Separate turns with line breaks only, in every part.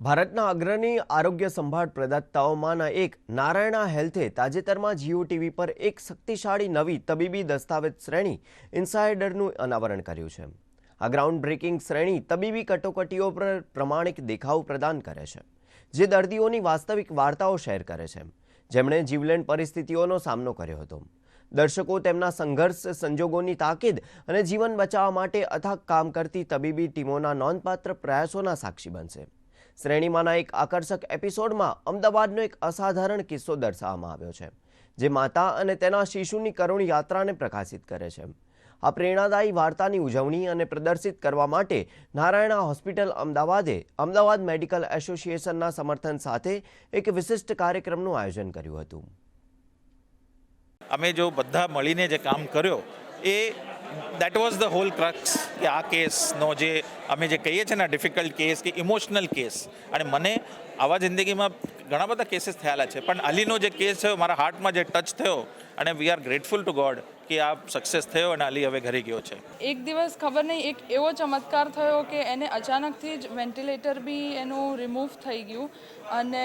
ભારતના અગ્રણી આરોગ્ય સંભાળ પ્રદાતાઓમાંના એક નારાયણા હેલ્થે તાજેતરમાં જીઓ ટીવી પર એક શક્તિશાળી નવી તબીબી દસ્તાવેજ શ્રેણી ઇન્સાઇડરનું અનાવરણ કર્યું છે. આ ગ્રાઉન્ડ બ્રેકિંગ શ્રેણી તબીબી કટોકટીઓ પર પ્રમાણિક દેખાવ પ્રદાન કરે છે, જે દર્દીઓની વાસ્તવિક વાર્તાઓ શેર કરે છે. જેમણે જીવલેણ પરિસ્થિતિઓનો સામનો કર્યો હતો. દર્શકો તેમના સંઘર્ષ સંજોગોની તાકીદ અને જીવન બચાવવા માટે અથાગ કામ કરતી તબીબી ટીમોના નોંધપાત્ર પ્રયાસોના સાક્ષી બનશે. શ્રેણીમાંના એક આકર્ષક એપિસોડમાં અમદાવાદનો એક અસાધારણ કિસ્સો દર્શાવવામાં આવ્યો છે, જે માતા અને તેના શિશુની કરુણ યાત્રાને પ્રકાશિત કરે છે. આ પ્રેરણાદાયી વાર્તાની ઉજવણી અને પ્રદર્શિત કરવા માટે નારાયણા હોસ્પિટલ અમદાવાદે અમદાવાદ મેડિકલ એસોસિએશનના સમર્થન સાથે એક વિશિષ્ટ કાર્યક્રમનું આયોજન કર્યું હતું.
અમે જો બધા મળીને જે કામ કર્યો, એ that was the whole crux કે આ કેસનો જે અમે જે કહીએ છીએ ને ડિફિકલ્ટ કેસ કે ઇમોશનલ કેસ અને મને આવા જિંદગીમાં ઘણા બધા કેસીસ થયેલા છે. પણ અલીનો જે કેસ થયો, મારા હાર્ટમાં જે ટચ થયો, અને we are grateful to God કે આ સક્સેસ થયો અને અલી હવે ઘરે ગયો છે.
એક દિવસ ખબર નહીં, એક એવો ચમત્કાર થયો કે એને અચાનકથી જ વેન્ટિલેટર બી એનું રિમૂવ થઈ ગયું. અને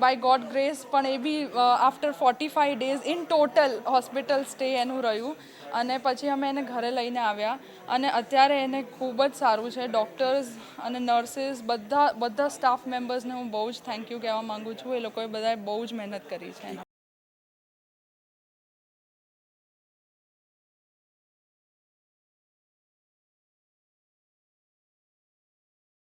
બાય ગોડ ગ્રેસ પણ એ બી after forty five days in total hospital stay એનું રહ્યું. અને પછી અમે એને ઘરે લઈને આવ્યા. અને અત્યારે એને ખૂબ જ સારું છે. ડૉક્ટર્સ અને નર્સિસ બધા બધા સ્ટાફ મેમ્બર્સને હું બહુ જ થેન્ક યુ કહેવા માગું છું. એ લોકોએ બધાએ બહુ જ મહેનત કરી છે.